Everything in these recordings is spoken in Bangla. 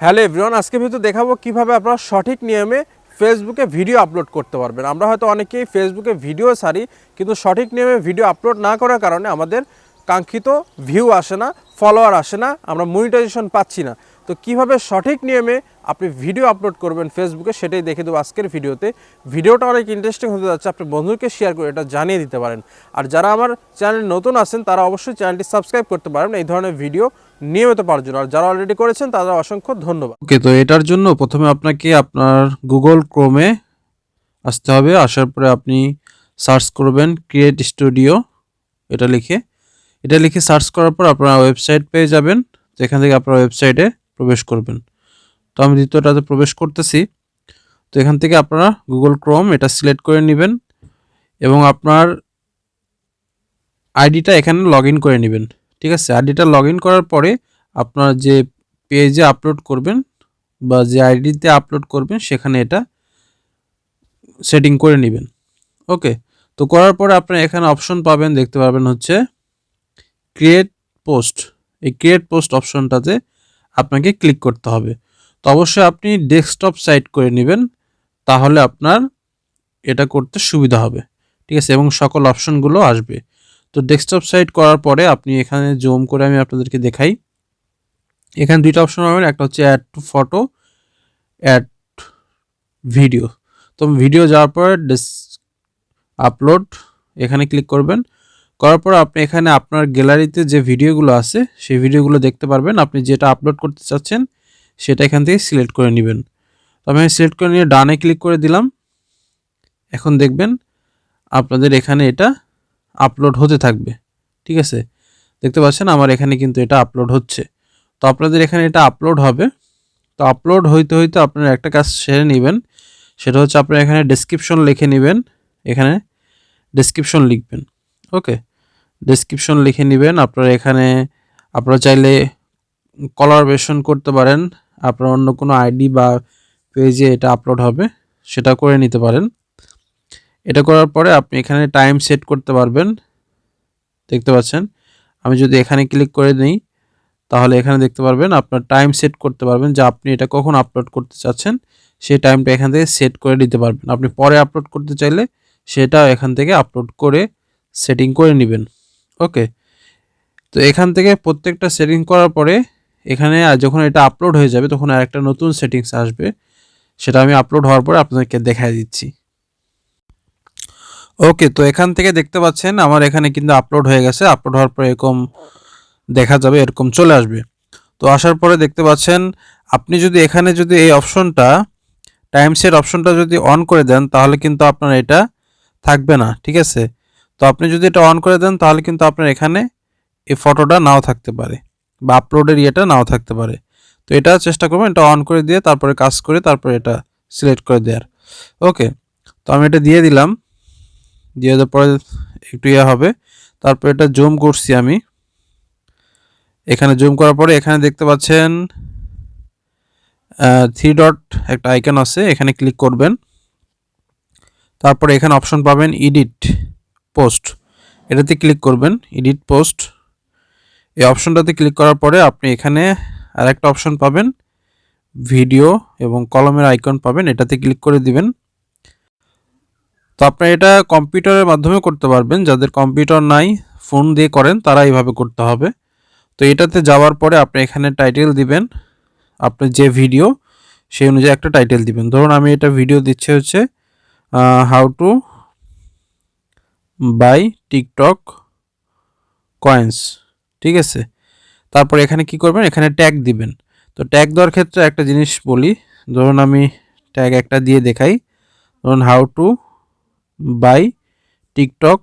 হ্যালো এভরিওয়ান, আজকে ভিডিও দেখাবো কীভাবে আপনারা সঠিক নিয়মে ফেসবুকে ভিডিও আপলোড করতে পারবেন। আমরা হয়তো অনেকেই ফেসবুকে ভিডিও সারি কিন্তু সঠিক নিয়মে ভিডিও আপলোড না করার কারণে আমাদের কাঙ্ক্ষিত ভিউ আসে না ফলোয়ার আসে না, আমরা মনিটাইজেশন পাচ্ছি না। তো কীভাবে সঠিক নিয়মে আপনি ভিডিও আপলোড করবেন ফেসবুকে সেটাই দেখে দেবো আজকের ভিডিওতে। ভিডিওটা অনেক ইন্টারেস্টিং হতে যাচ্ছে, আপনি বন্ধুকে শেয়ার করে এটা জানিয়ে দিতে পারেন। আর যারা আমার চ্যানেল নতুন আছেন, তারা অবশ্যই চ্যানেলটি সাবস্ক্রাইব করতে পারেন। এই ধরনের ভিডিও নিয়মিত পাওয়ার জন্য। আর যারা অলরেডি করেছেন, তাদের অসংখ্য ধন্যবাদ। ওকে তো এটার জন্য প্রথমে আপনাকে আপনার গুগল ক্রোমে আসতে হবে। আসার পরে আপনি সার্চ করবেন ক্রিয়েট স্টুডিও এটা লিখে। এটা লিখে সার্চ করার পর আপনারা ওয়েবসাইট পেয়ে যাবেন, যেখান থেকে আপনারা ওয়েবসাইটে প্রবেশ করবেন। তো আমি দ্বিতীয়টাতে প্রবেশ করতেছি, তো এখান থেকে আপনারা গুগল ক্রোম এটা সিলেক্ট করে নেবেন এবং আপনার আইডিটা এখানে লগ করে নেবেন। ঠিক আছে? আইডিটা লগ ইন করার পরে আপনার যে পেজে আপলোড করবেন বা যে আইডিতে আপলোড করবেন, সেখানে এটা সেটিং করে নেবেন। ওকে তো করার পরে আপনার এখানে অপশন পাবেন, দেখতে পারবেন হচ্ছে ক্রিয়েট পোস্ট এই ক্রিয়েট পোস্ট অপশনটাতে আপনাকে ক্লিক করতে হবে। তো অবশ্যই আপনি ডেস্কটপ সাইট করে নেবেন, তাহলে আপনার এটা করতে সুবিধা হবে। ঠিক আছে? এবং সকল অপশনগুলো আসবে। তো ডেস্কটপ সাইট করার পরে আপনি এখানে জুম করে আমি আপনাদেরকে দেখাই। এখানে দুইটা অপশন পাবেন, একটা হচ্ছে add to photo add video তো ভিডিও যাওয়ার পর আপলোড এখানে ক্লিক করবেন। করার পর আপনি এখানে আপনার গ্যালারিতে যে ভিডিওগুলো আছে, সেই ভিডিওগুলো দেখতে পারবেন। আপনি যেটা আপলোড করতে চাচ্ছেন, সেটা এখান থেকে সিলেক্ট করে নেবেন। তো আমি সিলেক্ট করে নিয়ে ডানে ক্লিক করে দিলাম। এখন দেখবেন, আপনাদের এখানে এটা আপলোড হতে থাকবে, ঠিক আছে? দেখতে পাচ্ছেন আমার এখানে কিন্তু এটা আপলোড হচ্ছে। তো আপনাদের এখানে এটা আপলোড হবে। তো আপলোড হইতে হইতে আপনারা একটা কাজ সেরে নেবেন। সেটা হচ্ছে আপনারা এখানে ডেসক্রিপশন লিখে নেবেন। এখানে ডেসক্রিপশন লিখবেন, ওকে? ডেসক্রিপশন লিখে নেবেন। আপনারা এখানে, আপনারা চাইলে কলারবেশন করতে পারেন। আপনার অন্য কোনো আইডি বা পেজে এটা আপলোড হবে, সেটা করে নিতে পারেন। এটা করার পরে আপনি এখানে টাইম সেট করতে পারবেন। দেখতে পাচ্ছেন? আমি যদি এখানে ক্লিক করে নিই তাহলে এখানে দেখতে পারবেন আপনার টাইম সেট করতে পারবেন যে আপনি এটা কখন আপলোড করতে চাচ্ছেন। সেই টাইমটা এখান থেকে সেট করে দিতে পারবেন। আপনি পরে আপলোড করতে চাইলে সেটা এখান থেকে আপলোড করে সেটিং করে নেবেন। ওকে তো এখান থেকে প্রত্যেকটা সেটিং করার পরে এখানে যখন এটা আপলোড হয়ে যাবে, তখন আর একটা নতুন সেটিংস আসবে। সেটা আমি আপলোড হওয়ার পরে আপনাদেরকে দেখাই দিচ্ছি। ওকে তো এখান থেকে দেখতে পাচ্ছেন আমার এখানে কিন্তু আপলোড হয়ে গেছে। আপলোড হওয়ার পরে এরকম দেখা যাবে, এরকম চলে আসবে। তো আসার পরে দেখতে পাচ্ছেন, আপনি যদি এখানে যদি এই অপশনটা টাইম সেট অপশনটা যদি অন করে দেন, তাহলে কিন্তু আপনার এটা থাকবে না, ঠিক আছে? তো আপনি যদি এটা অন করে দেন, তাহলে কিন্তু আপনার এখানে এই ফটোটা নাও থাকতে পারে বা আপলোডের ইয়েটা নাও থাকতে পারে। তো এটা চেষ্টা করবেন, এটা অন করে দিয়ে তারপরে কাজ করে তারপরে এটা সিলেক্ট করে দেওয়ার। ওকে তো আমি এটা দিয়ে দিলাম। দিয়ে দেওয়ার পরে একটু ইয়ে হবে। তারপর এটা জুম করছি আমি। এখানে জুম করার পরে এখানে দেখতে পাচ্ছেন থ্রি ডট একটা আইকন আছে, এখানে ক্লিক করবেন। তারপরে এখানে অপশন পাবেন এডিট পোস্ট এটাতে ক্লিক করবেন এডিট পোস্ট এই অপশনটাতে ক্লিক করার পরে আপনি এখানে আর একটা অপশন পাবেন ভিডিও এবং কলমের আইকন পাবেন। এটাতে ক্লিক করে দিবেন। তো আপনি এটা কম্পিউটারের মাধ্যমে করতে পারবেন। যাদের কম্পিউটার নাই, ফোন দিয়ে করেন, তারা এইভাবে করতে হবে। তো এটাতে যাওয়ার পরে আপনি এখানে টাইটেল দিবেন, আপনার যে ভিডিও, সেই অনুযায়ী একটা টাইটেল দিবেন। ধরুন আমি এটা ভিডিও দিচ্ছে হচ্ছে how to buy TikTok coins ঠিক আছে? তারপর এখানে কি করবেন? এখানে ট্যাগ দিবেন। তো ট্যাগ দেওয়ার ক্ষেত্রে একটা জিনিস বলি, ধরুন আমি ট্যাগ একটা দিয়ে দেখাই, ধরুন how to buy TikTok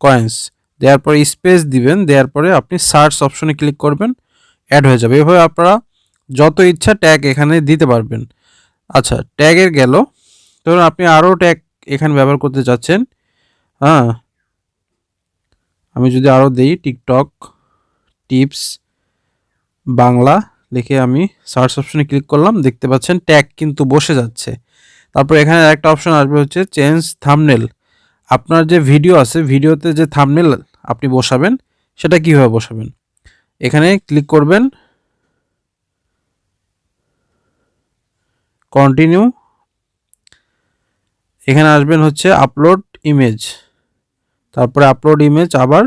coins. দেওয়ার পরে স্পেস দিবেন, দেওয়ার পরে আপনি সার্চ অপশনে ক্লিক করবেন, অ্যাড হয়ে যাবে। এভাবে আপনারা যত ইচ্ছা ট্যাগ এখানে দিতে পারবেন। আচ্ছা ট্যাগের গেল। ধরুন আপনি আরও ট্যাগ এখানে ব্যবহার করতে চাচ্ছেন। হ্যাঁ আমি যদি আরও দিই, টিকটক টিপস বাংলা, লিখে আমি সার্চ অপশনে ক্লিক করলাম, দেখতে পাচ্ছেন ট্যাগ কিন্তু বসে যাচ্ছে। তারপর এখানে একটা অপশন আসবে হচ্ছে চেঞ্জ থামনেল আপনার যে ভিডিও আছে ভিডিওতে যে থামনেল আপনি বসাবেন, সেটা কীভাবে বসাবেন? এখানে ক্লিক করবেন। কন্টিনিউ এখানে আসবেন হচ্ছে আপলোড ইমেজ তারপরে আপলোড ইমেজ আবার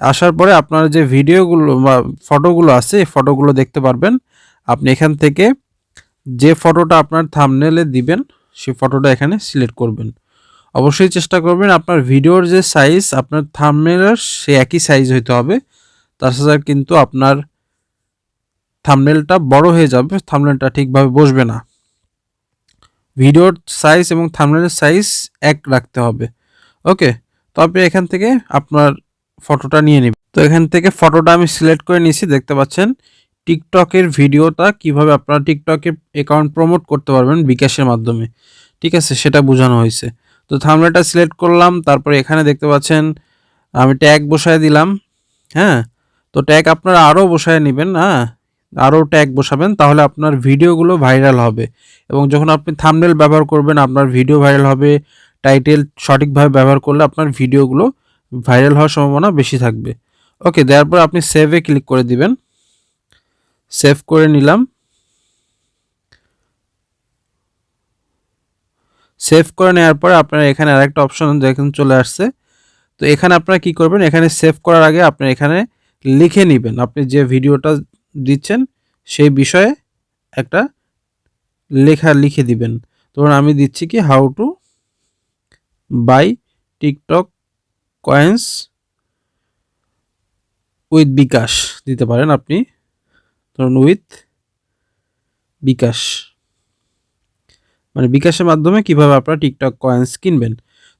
আসার পরে আপনার যে ভিডিওগুলো বা ফটোগুলো আছে, এই ফটোগুলো দেখতে পারবেন। আপনি এখান থেকে যে ফটোটা আপনার থামনেলে দিবেন, সেই ফটোটা এখানে সিলেক্ট করবেন। অবশ্যই চেষ্টা করবেন আপনার ভিডিওর যে সাইজ আপনার থামনেলের সে একই সাইজ হইতে হবে। তাছাড়া কিন্তু আপনার থামনেলটা বড় হয়ে যাবে থামনেলটা ঠিকভাবে বসবে না। ভিডিওর সাইজ এবং থামনেলের সাইজ এক রাখতে হবে। ওকে তবে এখান থেকে আপনার ফটোটা নিয়ে নিবে তো এখান থেকে ফটোটা আমি সিলেক্ট করে নিয়েছি, দেখতে পাচ্ছেন। টিকটকের ভিডিওটা কীভাবে আপনারা টিকটকে অ্যাকাউন্ট প্রমোট করতে পারবেন বিকাশের মাধ্যমে, ঠিক আছে? সেটা বোঝানো হয়েছে। তো থামনেলটা সিলেক্ট করলাম, তারপরে এখানে দেখতে পাচ্ছেন, আমি ট্যাগ বসায় দিলাম হ্যাঁ? তো ট্যাগ আপনারা আরও বসায় নেবেন হ্যাঁ? আরও ট্যাগ বসাবেন, তাহলে আপনার ভিডিওগুলো ভাইরাল হবে। এবং যখন আপনি থামনেল ব্যবহার করবেন, আপনার ভিডিও ভাইরাল হবে টাইটেল সঠিকভাবে ব্যবহার করলে আপনার ভিডিওগুলো ভাইরাল হওয়ার সম্ভাবনা বেশি থাকবে। ওকে দেওয়ার পর আপনি সেভে ক্লিক করে দিবেন। সেভ করে নিলাম। সেভ করে নেওয়ার পরে আপনার এখানে আরেকটা অপশন দেখুন, চলে আসছে। তো এখানে আপনারা কি করবেন? এখানে সেভ করার আগে আপনি এখানে লিখে নেবেন। আপনি যে ভিডিওটা দিচ্ছেন, সেই বিষয়ে একটা লেখা লিখে দিবেন। ধরুন আমি দিচ্ছি কি how to buy TikTok coins with bKash দিতে পারেন আপনি। ধরুন উইথ বিকাশ। মানে বিকাশের মাধ্যমে কীভাবে আপনারা টিকটক কয়েন্স কিনবেন।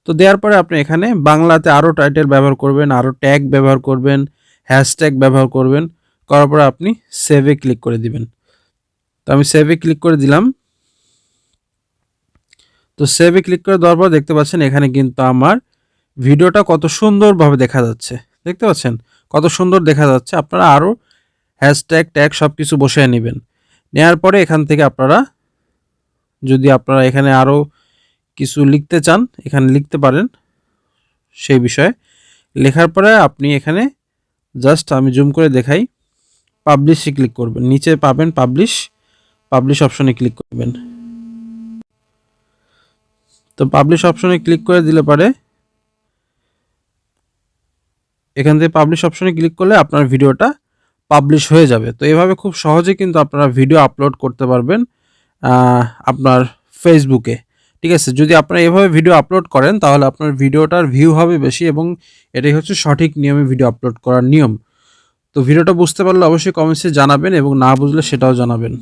তো দেওয়ার পরে আপনি এখানে বাংলাতে আরও টাইটেল ব্যবহার করবেন আরও ট্যাগ ব্যবহার করবেন হ্যাশট্যাগ ব্যবহার করবেন, করার পরে আপনি সেভে ক্লিক করে দিবেন। তো আমি সেভে ক্লিক করে দিলাম। তো সেভে ক্লিক করে দেওয়ার পর দেখতে পাচ্ছেন এখানে কিন্তু আমার ভিডিওটা কত সুন্দরভাবে দেখা যাচ্ছে। দেখতে পাচ্ছেন? কত সুন্দর দেখা যাচ্ছে। আপনারা আরও হ্যাশট্যাগ ট্যাগ সব কিছু বসিয়ে নেবেন। নেওয়ার পরে এখান থেকে আপনারা যদি আপনারা এখানে আরও কিছু লিখতে চান, এখানে লিখতে পারেন সেই বিষয়ে। লেখার পরে আপনি এখানে জাস্ট আমি জুম করে দেখাই পাবলিশে ক্লিক করবেন। নিচে পাবেন পাবলিশ পাবলিশ অপশনে ক্লিক করবেন। তো পাবলিশ অপশনে ক্লিক করে দিলে পারে এখান থেকে পাবলিশ অপশনে ক্লিক করলে আপনার ভিডিওটা পাবলিশ হয়ে যাবে। তো এভাবে খুব সহজে কিন্তু আপনারা ভিডিও আপলোড করতে পারবেন আপনার ফেসবুকে ঠিক আছে? যদি আপনারা এভাবে ভিডিও আপলোড করেন, তাহলে আপনার ভিডিওটার ভিউ হবে বেশি এবং এটাই হচ্ছে সঠিক নিয়মে ভিডিও আপলোড করার নিয়ম। তো ভিডিওটা বুঝতে পারলে অবশ্যই কমেন্টসে জানাবেন এবং না বুঝলে সেটাও জানাবেন।